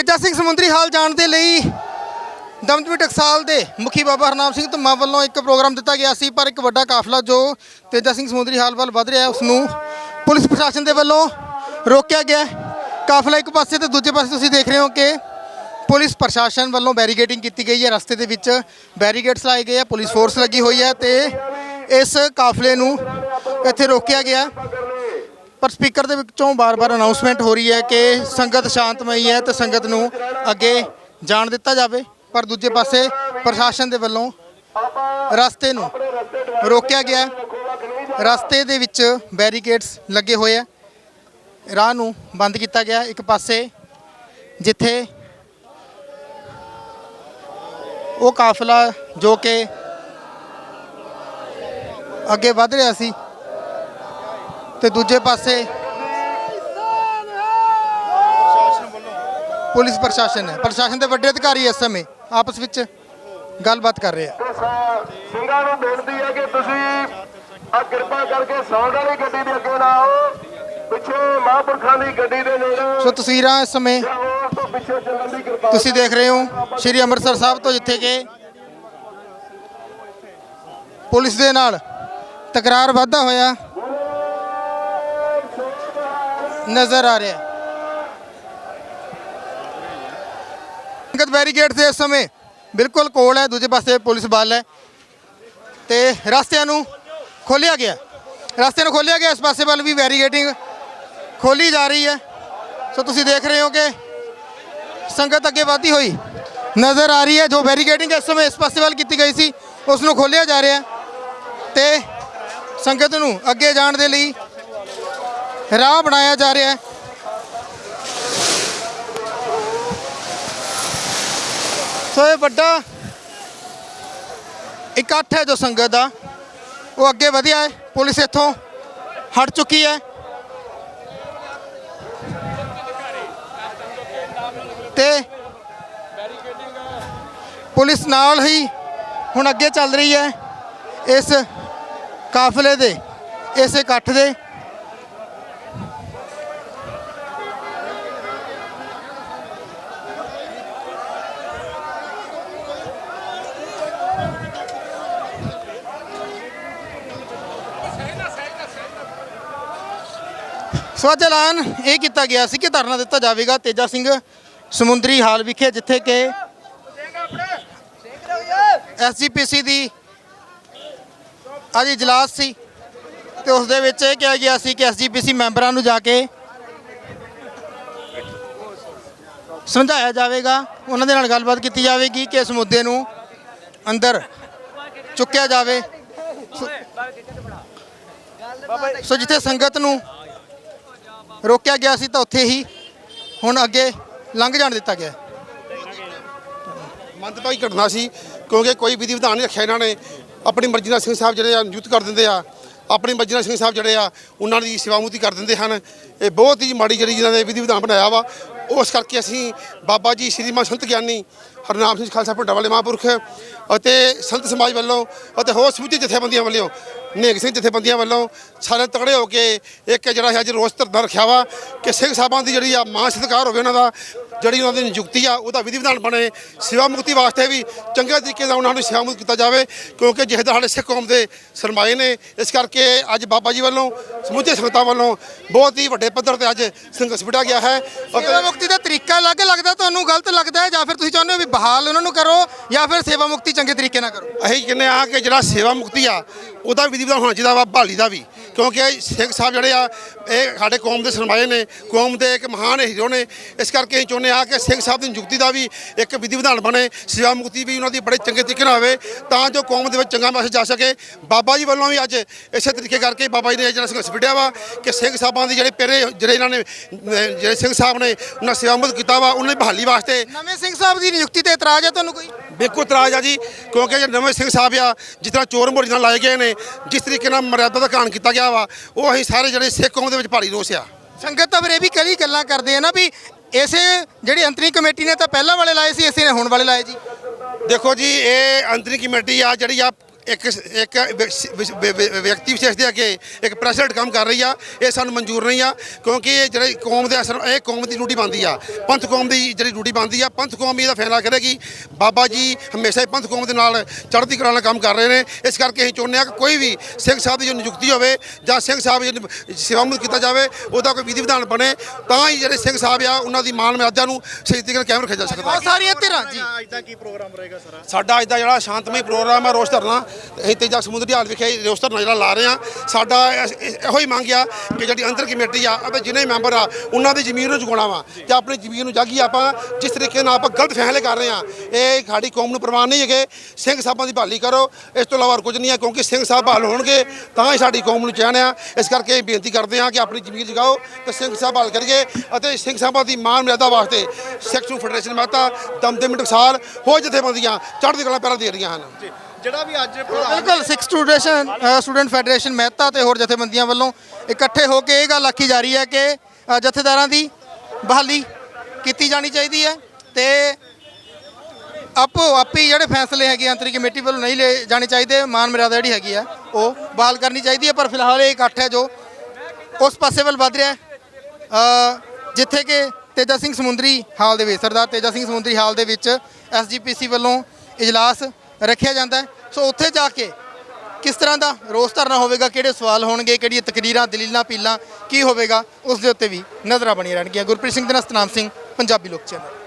ਤੇਜਾ ਸਿੰਘ ਸਮੁੰਦਰੀ ਹਾਲ ਜਾਣ ਦੇ ਲਈ ਦਮਦਮੀ ਟਕਸਾਲ ਦੇ ਮੁਖੀ ਬਾਬਾ ਹਰਨਾਮ ਸਿੰਘ ਧੁੰਮਾ ਵੱਲੋਂ ਇੱਕ ਪ੍ਰੋਗਰਾਮ ਦਿੱਤਾ ਗਿਆ ਸੀ, ਪਰ ਇੱਕ ਵੱਡਾ ਕਾਫਲਾ ਜੋ ਤੇਜਾ ਸਿੰਘ ਸਮੁੰਦਰੀ ਹਾਲ ਵੱਲ ਵਧ ਰਿਹਾ ਹੈ ਉਸ ਨੂੰ ਪੁਲਿਸ ਪ੍ਰਸ਼ਾਸਨ ਦੇ ਵੱਲੋਂ ਰੋਕਿਆ ਗਿਆ ਕਾਫਲਾ ਇੱਕ ਪਾਸੇ ਤੇ ਦੂਜੇ ਪਾਸੇ ਤੁਸੀਂ ਦੇਖ ਰਹੇ ਹੋ ਕਿ ਪੁਲਿਸ ਪ੍ਰਸ਼ਾਸਨ ਵੱਲੋਂ ਬੈਰੀਗੇਟਿੰਗ ਕੀਤੀ ਗਈ ਹੈ, ਰਸਤੇ ਦੇ ਵਿੱਚ ਬੈਰੀਗੇਟਸ ਲਾਏ ਗਏ ਆ ਪੁਲਿਸ ਫੋਰਸ ਲੱਗੀ ਹੋਈ ਹੈ ਤੇ ਇਸ ਕਾਫਲੇ ਨੂੰ ਇੱਥੇ ਰੋਕਿਆ ਗਿਆ ਪਰ ਸਪੀਕਰ ਦੇ ਵਿੱਚੋਂ ਬਾਰ-ਬਾਰ ਅਨਾਉਂਸਮੈਂਟ ਹੋ ਰਹੀ ਹੈ ਕਿ ਸੰਗਤ ਸ਼ਾਂਤਮਈ ਹੈ ਤੇ ਸੰਗਤ ਨੂੰ ਅੱਗੇ ਜਾਣ ਦਿੱਤਾ ਜਾਵੇ। ਪਰ ਦੂਜੇ ਪਾਸੇ ਪ੍ਰਸ਼ਾਸਨ ਦੇ ਵੱਲੋਂ ਰਸਤੇ ਨੂੰ ਰੋਕਿਆ ਗਿਆ ਰਸਤੇ ਦੇ ਵਿੱਚ ਬੈਰੀਕੇਡਸ ਲੱਗੇ ਹੋਏ ਆ ਰਾਹ ਨੂੰ ਬੰਦ ਕੀਤਾ ਗਿਆ ਇੱਕ ਪਾਸੇ ਜਿੱਥੇ ਉਹ ਕਾਫਲਾ ਜੋ ਕਿ ਅੱਗੇ ਵਧ ਰਿਹਾ ਸੀ ਤੇ ਦੂਜੇ ਪਾਸੇ ਪੁਲਿਸ ਪ੍ਰਸ਼ਾਸਨ ਹੈ। ਪ੍ਰਸ਼ਾਸਨ ਦੇ ਵੱਡੇ ਅਧਿਕਾਰੀ ਇਸ ਸਮੇਂ ਆਪਸ ਵਿੱਚ ਗੱਲਬਾਤ ਕਰ ਰਹੇ ਆ। ਸਿੰਘਾਂ ਨੂੰ ਬੇਨਤੀ ਹੈ ਕਿ ਤੁਸੀਂ ਆ ਕਿਰਪਾ ਕਰਕੇ ਸੌਂਡ ਵਾਲੀ ਗੱਡੀ ਦੇ ਅੱਗੇ ਨਾ ਆਓ। ਪਿੱਛੇ ਮਹਾਂਪੁਰਖਾਂ ਦੀ ਗੱਡੀ ਦੇ ਨੇੜੇ ਸੋ ਤਸਵੀਰਾਂ ਇਸ ਸਮੇਂ ਤੁਸੀਂ ਦੇਖ ਰਹੇ ਹੋ ਸ਼੍ਰੀ ਅੰਮ੍ਰਿਤਸਰ ਸਾਹਿਬ ਤੋਂ ਜਿੱਥੇ ਕਿ ਪੁਲਿਸ ਦੇ ਨਾਲ ਤਕਰਾਰ ਵਾਧਾ ਹੋਇਆ। ਨਜ਼ਰ ਆ ਰਿਹਾ ਹੈ। ਸੰਗਤ ਬੈਰੀਕੇਡ ਦੇ ਇਸ ਸਮੇਂ ਬਿਲਕੁਲ ਕੋਲ ਹੈ, ਦੂਜੇ ਪਾਸੇ ਪੁਲਿਸ ਬਲ ਹੈ ਤੇ ਰਸਤਿਆਂ ਨੂੰ ਖੋਲਿਆ ਗਿਆ ਰਸਤੇ ਨੂੰ ਖੋਲਿਆ ਗਿਆ, ਇਸ ਪਾਸੇ ਵੱਲ ਵੀ ਬੈਰੀਕੇਡਿੰਗ ਖੋਲੀ ਜਾ ਰਹੀ ਹੈ ਸੋ ਤੁਸੀਂ ਦੇਖ ਰਹੇ ਹੋ ਕਿ ਸੰਗਤ ਅੱਗੇ ਵਧਦੀ ਹੋਈ ਨਜ਼ਰ ਆ ਰਹੀ ਹੈ, ਜੋ ਬੈਰੀਕੇਡਿੰਗ ਇਸ ਸਮੇਂ ਇਸ ਪਾਸੇ ਵੱਲ ਕੀਤੀ ਗਈ ਸੀ, ਉਸ ਨੂੰ ਖੋਲ੍ਹਿਆ ਜਾ ਰਿਹਾ ਹੈ ਤੇ ਸੰਗਤ ਨੂੰ ਅੱਗੇ ਜਾਣ ਦੇ ਲਈ ਰਾਹ ਬਣਾਇਆ ਜਾ ਰਿਹਾ ਹੈ। ਸੋ ਇਹ ਵੱਡਾ ਇਕੱਠ ਹੈ ਜੋ ਸੰਗਤ ਦਾ। ਉਹ ਅੱਗੇ ਵਧਿਆ ਹੈ। ਪੁਲਿਸ ਇੱਥੋਂ ਹਟ ਚੁੱਕੀ ਹੈ। ਤੇ ਪੁਲਿਸ ਨਾਲ ਹੀ ਹੁਣ ਅੱਗੇ ਚੱਲ ਰਹੀ ਹੈ। ਇਸ ਕਾਫਲੇ ਦੇ, ਇਸ ਇਕੱਠ ਦੇ। ਸੋ ਅੱਜ ਐਲਾਨ ਇਹ ਕੀਤਾ ਗਿਆ ਸੀ ਕਿ ਧਰਨਾ ਦਿੱਤਾ ਜਾਵੇਗਾ ਤੇਜਾ ਸਿੰਘ ਸਮੁੰਦਰੀ ਹਾਲ ਵਿਖੇ, ਜਿੱਥੇ ਕਿ ਐਸਜੀਪੀਸੀ ਦੀ ਅੱਜ ਇਜਲਾਸ ਸੀ ਤੇ ਉਸ ਦੇ ਵਿੱਚ ਇਹ ਕਿਹਾ ਗਿਆ ਸੀ ਕਿ ਐਸਜੀਪੀਸੀ ਮੈਂਬਰਾਂ ਨੂੰ ਜਾ ਕੇ ਸਮਝਾਇਆ ਜਾਵੇਗਾ। ਉਹਨਾਂ ਦੇ ਨਾਲ ਗੱਲਬਾਤ ਕੀਤੀ ਜਾਵੇਗੀ ਕਿ ਇਸ ਮੁੱਦੇ ਨੂੰ ਅੰਦਰ ਚੁੱਕਿਆ ਜਾਵੇ। ਸੋ- ਸੋ ਜਿੱਥੇ ਸੰਗਤ ਨੂੰ ਰੋਕਿਆ ਗਿਆ ਸੀ ਤਾਂ ਉੱਥੇ ਹੀ ਹੁਣ ਅੱਗੇ ਲੰਘ ਜਾਣ ਦਿੱਤਾ ਗਿਆ। ਮੰਦਭਾਗੀ ਘਟਨਾ ਸੀ, ਕਿਉਂਕਿ ਕੋਈ ਵਿਧੀ ਵਿਧਾਨ ਨਹੀਂ ਰੱਖਿਆ ਇਹਨਾਂ ਨੇ। ਆਪਣੀ ਮਰਜ਼ੀ ਨਾਲ ਸਿੰਘ ਸਾਹਿਬ ਜਿਹੜੇ ਆ, ਨਿਯੁਕਤ ਕਰ ਦਿੰਦੇ ਆ। ਆਪਣੀ ਮਰਜ਼ੀ ਨਾਲ ਸਿੰਘ ਸਾਹਿਬ ਜਿਹੜੇ ਆ, ਉਹਨਾਂ ਦੀ ਸੇਵਾ ਕਰ ਦਿੰਦੇ ਹਨ। ਇਹ ਬਹੁਤ ਹੀ ਮਾੜੀ ਜਿਹੜੀ ਜਿਹਨਾਂ ਨੇ ਵਿਧੀ ਵਿਧਾਨ ਬਣਾਇਆ ਵਾ। ਉਸ ਕਰਕੇ ਅਸੀਂ ਬਾਬਾ ਜੀ ਸ਼੍ਰੀਮਾਨ ਸੰਤ ਗਿਆਨੀ ਹਰਨਾਮ ਸਿੰਘ ਖਾਲਸਾ ਪਿੰਡ ਵਾਲੇ ਮਹਾਂਪੁਰਖ ਅਤੇ ਸੰਤ ਸਮਾਜ ਵੱਲੋਂ ਅਤੇ ਹੋਰ ਸਮੁੱਚੀ ਜਥੇਬੰਦੀਆਂ ਵੱਲੋਂ, ਨੇਕ ਸਿੰਘ ਜਥੇਬੰਦੀਆਂ ਵੱਲੋਂ ਸਾਰੇ ਤਕੜੇ ਹੋ ਕੇ ਇੱਕ ਜਿਹੜਾ ਅੱਜ ਰੋਸ ਧਰਨਾ ਰੱਖਿਆ ਵਾ ਕਿ ਸਿੰਘ ਸਾਹਿਬਾਂ ਦੀ ਜਿਹੜੀ ਆ ਮਾਂ ਸਤਿਕਾਰ ਹੋਵੇ ਉਹਨਾਂ ਦਾ ਜਿਹੜੀ ਉਹਨਾਂ ਦੀ ਨਿਯੁਕਤੀ ਆ ਉਹਦਾ ਵਿਧੀ ਵਿਧਾਨ ਬਣੇ। ਸੇਵਾ ਮੁਕਤੀ ਵਾਸਤੇ ਵੀ ਚੰਗੇ ਤਰੀਕੇ ਨਾਲ ਉਹਨਾਂ ਨੂੰ ਸੇਵਾ ਮੁਕਤ ਕੀਤਾ ਜਾਵੇ ਕਿਉਂਕਿ ਜਿਹਦਾ ਸਾਡੇ ਸਿੱਖ ਕੌਮ ਦੇ ਸਰਮਾਏ ਨੇ। ਇਸ ਕਰਕੇ ਅੱਜ ਬਾਬਾ ਜੀ ਵੱਲੋਂ ਸਮੁੱਚੇ ਸੰਗਤਾਂ ਵੱਲੋਂ ਬਹੁਤ ਹੀ ਵੱਡੇ ਪੱਧਰ ਤੇ ਅੱਜ ਸੰਘਰਸ਼ ਵਿੱਢਿਆ ਗਿਆ ਹੈ। ਸੇਵਾ ਮੁਕਤੀ ਦਾ ਤਰੀਕਾ ਅਲੱਗ ਲੱਗਦਾ ਤੁਹਾਨੂੰ ਗਲਤ ਲੱਗਦਾ ਹੈ ਜਾਂ ਫਿਰ ਤੁਸੀਂ ਚਾਹੁੰਦੇ ਹੋ ਵੀ ਬਹਾਲ ਉਹਨਾਂ ਨੂੰ ਕਰੋ ਜਾਂ ਫਿਰ ਸੇਵਾ ਮੁਕਤੀ ਚੰਗੇ ਤਰੀਕੇ ਨਾਲ ਕਰੋ? ਅਸੀਂ ਕਹਿੰਦੇ ਆ ਕਿ ਜਿਹੜਾ ਸੇਵਾ ਮੁਕਤੀ ਆ ਉਹਦਾ ਵਿਧੀ ਵਿਧਾਨ ਹੋਣਾ ਚਾਹੀਦਾ ਵਾ ਬਹਾਲੀ ਦਾ ਵੀ। ਕਿਉਂਕਿ ਸਿੰਘ ਸਾਹਿਬ ਜਿਹੜੇ ਆ, ਇਹ ਸਾਡੇ ਕੌਮ ਦੇ ਸਰਮਾਏ ਨੇ, ਕੌਮ ਦੇ ਇੱਕ ਮਹਾਨ ਹੀਰੋ ਨੇ। ਇਸ ਕਰਕੇ ਅਸੀਂ ਚਾਹੁੰਦੇ ਆ ਕਿ ਸਿੰਘ ਸਾਹਿਬ ਦੀ ਨਿਯੁਕਤੀ ਦਾ ਵੀ ਇੱਕ ਵਿਧੀ ਵਿਧਾਨ ਬਣੇ, ਸੇਵਾ ਮੁਕਤੀ ਵੀ ਉਹਨਾਂ ਦੀ ਬੜੇ ਚੰਗੇ ਤਰੀਕੇ ਨਾਲ ਹੋਵੇ, ਤਾਂ ਜੋ ਕੌਮ ਦੇ ਵਿੱਚ ਚੰਗਾ ਮੈਸੇਜ ਜਾ ਸਕੇ। ਬਾਬਾ ਜੀ ਵੱਲੋਂ ਵੀ ਅੱਜ ਇਸੇ ਤਰੀਕੇ ਕਰਕੇ ਬਾਬਾ ਜੀ ਨੇ ਜਿਹੜਾ ਸੰਘਰਸ਼ ਵਿੱਢਿਆ ਵਾ ਕਿ ਸਿੰਘ ਸਾਹਿਬਾਂ ਦੀ ਜਿਹੜੇ ਪਹਿਰੇ ਜਿਹੜੇ ਇਹਨਾਂ ਨੇ, ਜਿਹੜੇ ਸਿੰਘ ਸਾਹਿਬ ਨੇ ਉਹਨਾਂ ਸੇਵਾ ਮੁਕਤ ਕੀਤਾ ਵਾ, ਉਹਨਾਂ ਦੀ ਬਹਾਲੀ ਵਾਸਤੇ। ਨਵੇਂ ਸਿੰਘ ਸਾਹਿਬ ਦੀ ਨਿਯੁਕਤੀ ਤੇ ਇਤਰਾਜ਼ ਹੈ ਤੁਹਾਨੂੰ ਕੋਈ? ਬਿਲਕੁਲ ਇਤਰਾਜ਼ ਆ ਜੀ ਕਿਉਂਕਿ ਜਿਹੜੇ ਨਵੇਂ ਸਿੰਘ ਸਾਹਿਬ ਆ ਜਿਸ ਤਰ੍ਹਾਂ ਚੋਰ ਮੋਰੀ ਨਾਲ ਲਾਏ ਗਏ ਨੇ ਜਿਸ ਤਰੀਕੇ ਨਾਲ ਮਰਿਆਦਾ ਦਾ ਕਾਣ ਕੀਤਾ ਗਿਆ ਵਾ ਉਹ ਅਸੀਂ ਸਾਰੇ ਜਿਹੜੇ ਸਿੱਖ ਕੌਮ ਦੇ ਵਿੱਚ ਭਾਰੀ ਰੋਸ ਆ। ਸੰਗਤ ਤਾਂ ਫਿਰ ਇਹ ਵੀ ਕਈ ਗੱਲਾਂ ਕਰਦੇ ਆ ਨਾ ਵੀ ਇਸੇ ਜਿਹੜੀ ਅੰਤਰੀ ਕਮੇਟੀ ਨੇ ਤਾਂ ਪਹਿਲਾਂ ਵਾਲੇ ਲਾਏ ਸੀ ਇਸੇ ਨੇ ਹੁਣ ਵਾਲੇ ਲਾਏ ਜੀ। ਦੇਖੋ ਜੀ ਇਹ ਅੰਤਰੀ ਕਮੇਟੀ ਆ ਜਿਹੜੀ ਆ ਇੱਕ ਇੱਕ ਵਿਅਕਤੀ ਵਿਸ਼ੇਸ਼ ਦੇ ਅੱਗੇ ਇੱਕ ਪ੍ਰੈਸਿਡੈਂਟ ਕੰਮ ਕਰ ਰਹੀ ਆ ਇਹ ਸਾਨੂੰ ਮਨਜ਼ੂਰ ਨਹੀਂ ਆ ਕਿਉਂਕਿ ਇਹ ਜਿਹੜੇ ਕੌਮ ਦੇ ਅਸਰ ਇਹ ਕੌਮ ਦੀ ਡਿਊਟੀ ਬਣਦੀ ਆ। ਪੰਥ ਕੌਮ ਦੀ ਜਿਹੜੀ ਡਿਊਟੀ ਬਣਦੀ ਆ ਪੰਥ ਕੌਮ ਇਹਦਾ ਫੈਸਲਾ ਕਰੇਗੀ ਬਾਬਾ ਜੀ ਹਮੇਸ਼ਾ ਹੀ ਪੰਥ ਕੌਮ ਦੇ ਨਾਲ ਚੜ੍ਹਦੀ ਕਲਾ ਨਾਲ ਕੰਮ ਕਰ ਰਹੇ ਨੇ। ਇਸ ਕਰਕੇ ਅਸੀਂ ਚਾਹੁੰਦੇ ਆ ਕਿ ਕੋਈ ਵੀ ਸਿੰਘ ਸਾਹਿਬ ਦੀ ਜੋ ਨਿਯੁਕਤੀ ਹੋਵੇ ਜਾਂ ਸਿੰਘ ਸਾਹਿਬ ਜੀ ਸੇਵਾਮੁਕਤ ਕੀਤਾ ਜਾਵੇ ਉਹਦਾ ਕੋਈ ਵਿਧੀ ਵਿਧਾਨ ਬਣੇ ਤਾਂ ਹੀ ਜਿਹੜੇ ਸਿੰਘ ਸਾਹਿਬ ਆ ਉਹਨਾਂ ਦੀ ਮਾਨ ਮਰਿਆਦਾ ਨੂੰ ਸਹੀ ਤਰੀਕੇ ਨਾਲ ਕਾਇਮ ਰੱਖਿਆ ਜਾ ਸਕਦਾ। ਬਹੁਤ ਸਾਰੀਆਂ ਧਿਰਾਂ ਜੀ। ਅੱਜ ਦਾ ਕੀ ਪ੍ਰੋਗਰਾਮ ਰਹੇਗਾ ਸਾਰਾ? ਸਾਡਾ ਅੱਜ ਦਾ ਜਿਹੜਾ ਸ਼ਾਂਤਮਈ ਪ੍ਰੋਗਰਾਮ ਹੈ ਰੋਸ ਧਰਨਾ ਅਸੀਂ ਤੇਜਾ ਸਮੁੰਦਰੀ ਹਾਲ ਵਿਖੇ ਰੋਸ ਧਰਨਾ ਲਾ ਰਹੇ ਆ ਸਾਡਾ ਇਸ- ਇਸ- ਇਹੋ ਹੀ ਮੰਗ ਆ ਕਿ ਜਿਹੜੀ ਅੰਦਰ ਕਮੇਟੀ ਆ ਅਤੇ ਜਿੰਨੇ ਮੈਂਬਰ ਆ, ਉਹਨਾਂ ਦੀ ਜ਼ਮੀਨ ਨੂੰ ਜਗਾਉਣਾ ਵਾ ਤੇ ਆਪਣੀ ਜ਼ਮੀਨ ਨੂੰ ਜਾਗੀ ਆਪਾਂ, ਜਿਸ ਤਰੀਕੇ ਨਾਲ ਆਪਾਂ ਗਲਤ ਫੈਸਲੇ ਕਰ ਰਹੇ ਆ ਇਹ ਸਾਡੀ ਕੌਮ ਨੂੰ ਪ੍ਰਵਾਨ ਨਹੀਂ ਹੈਗੇ। ਸਿੰਘ ਸਾਹਿਬਾਂ ਦੀ ਬਹਾਲੀ ਕਰੋ। ਇਸ ਤੋਂ ਇਲਾਵਾ ਹੋਰ ਕੁਝ ਨਹੀਂ ਹੈ, ਕਿਉਂਕਿ ਸਿੰਘ ਸਾਹਿਬ ਬਹਾਲ ਹੋਣਗੇ, ਤਾਂ ਹੀ ਸਾਡੀ ਕੌਮ ਨੂੰ ਚੈਨ ਆ। ਇਸ ਕਰਕੇ ਅਸੀਂ ਬੇਨਤੀ ਕਰਦੇ ਹਾਂ ਕਿ ਆਪਣੀ ਜ਼ਮੀਨ ਜਗਾਓ ਤੇ ਸਿੰਘ ਸਾਹਿਬ ਬਹਾਲ ਕਰੀਏ ਅਤੇ ਸਿੰਘ ਸਾਹਿਬਾਂ ਦੀ ਮਾਨ ਮਰਿਆਦਾ ਵਾਸਤੇ ਸਿੱਖ ਫੈਡਰੇਸ਼ਨ ਮਹਿਤਾ ਦਮਦਮੀ ਟਕਸਾਲ ਹੋਰ ਜਥੇਬੰਦੀਆਂ ਚੜ੍ਹਦੀ ਕਲਾ ਪੈਰਾ ਦੇ ਰਹੀਆਂ ਹਨ। ਜਿਹੜਾ ਵੀ ਅੱਜ ਬਿਲਕੁਲ Sikh student student federation Mehta ਤੇ ਹੋਰ ਜਥੇਬੰਦੀਆਂ ਵੱਲੋਂ ਇਕੱਠੇ ਹੋ ਕੇ ਇਹ ਗੱਲ ਆਖੀ ਜਾ ਰਹੀ ਹੈ ਕਿ ਅ, ਜਥੇਦਾਰਾਂ ਦੀ ਬਹਾਲੀ ਕੀਤੀ ਜਾਣੀ ਚਾਹੀਦੀ ਹੈ ਤੇ ਆਪੋ ਆਪੀ ਜਿਹੜੇ ਫੈਸਲੇ ਹੈਗੇ ਆ, ਅੰਤਰੀ ਕਮੇਟੀ ਵੱਲੋਂ ਨਹੀਂ ਲਏ ਜਾਣੇ ਚਾਹੀਦੇ ਮਾਨ ਮਰਿਆਦਾ ਜਿਹੜੀ ਹੈਗੀ ਆ ਉਹ ਬਹਾਲ ਕਰਨੀ ਚਾਹੀਦੀ ਹੈ ਪਰ ਫਿਲਹਾਲ ਇਹ ਇਕੱਠ ਹੈ ਜੋ ਉਸ ਪਾਸੇ ਵੱਲ ਵੱਧ ਰਿਹਾ ਹੈ। ਅ, ਜਿੱਥੇ ਕਿ ਤੇਜਾ ਸਿੰਘ ਸਮੁੰਦਰੀ ਹਾਲ ਦੇ ਵਿੱਚ ਸਰਦਾਰ ਤੇਜਾ ਸਿੰਘ ਸਮੁੰਦਰੀ ਹਾਲ ਦੇ ਵਿੱਚ ਐਸਜੀਪੀਸੀ ਵੱਲੋਂ ਇਜਲਾਸ ਰੱਖਿਆ ਜਾਂਦਾ ਸੋ ਉੱਥੇ ਜਾ ਕੇ ਕਿਸ ਤਰ੍ਹਾਂ ਦਾ ਰੋਸ ਧਰਨਾ ਹੋਵੇਗਾ? ਕਿਹੜੇ ਸਵਾਲ ਹੋਣਗੇ? ਕਿਹੜੀਆਂ ਤਕਰੀਰਾਂ, ਦਲੀਲਾਂ ਪੀਲਾਂ ਕੀ ਹੋਵੇਗਾ? ਉਸ ਦੇ ਉੱਤੇ ਵੀ ਨਜ਼ਰਾਂ ਬਣੀਆਂ ਰਹਿਣਗੀਆਂ। ਗੁਰਪ੍ਰੀਤ ਸਿੰਘ ਦੇ ਨਾਲ ਸਤਨਾਮ ਸਿੰਘ, ਪੰਜਾਬੀ ਲੋਕ ਚੈਨਲ।